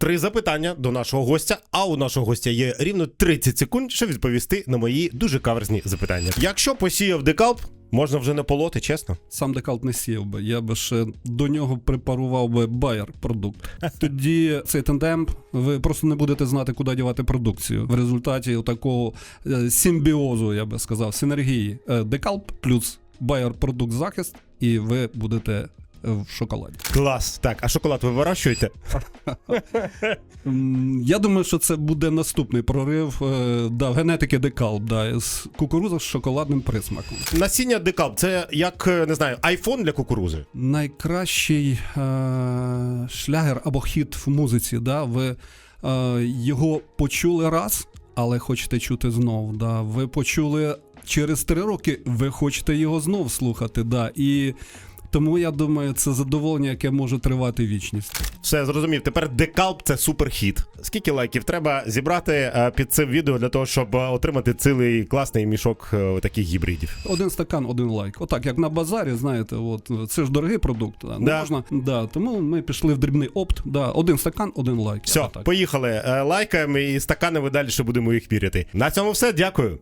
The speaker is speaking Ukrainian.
три запитання до нашого гостя. А у нашого гостя є рівно 30 секунд, щоб відповісти на мої дуже каверзні запитання. Якщо посіяв декалп, можна вже не полоти, чесно. Сам декалт не сіяв би. Я би ще до нього препарував би байер продукт. Тоді цей тандем, ви просто не будете знати, куди дівати продукцію. В результаті такого е, симбіозу, я би сказав, синергії. Е, Декалп плюс байер продукт захист, і ви будете в шоколаді. Клас. Так, а шоколад ви вирощуєте? Я думаю, що це буде наступний прорив е, да, генетики декалп, да, з кукуруза з шоколадним присмаком. Насіння декалп це як е, не знаю, айфон для кукурузи. найкращий е, шлягер або хіт в музиці. Да? Ви е, його почули раз, але хочете чути знов. Да? Ви почули через три роки, ви хочете його знов слухати. Да? І тому я думаю, це задоволення, яке може тривати вічність. Все зрозумів. Тепер декалп це суперхіт. Скільки лайків треба зібрати е, під цим відео для того, щоб е, отримати цілий класний мішок е, таких гібридів? Один стакан, один лайк. Отак, як на базарі, знаєте, от це ж дорогий продукт. Да? Не можна, да, тому ми пішли в дрібний опт. Да, один стакан, один лайк. Все, Отак. поїхали. Лайкаємо і стакани ви далі ще будемо їх міряти. На цьому все. Дякую.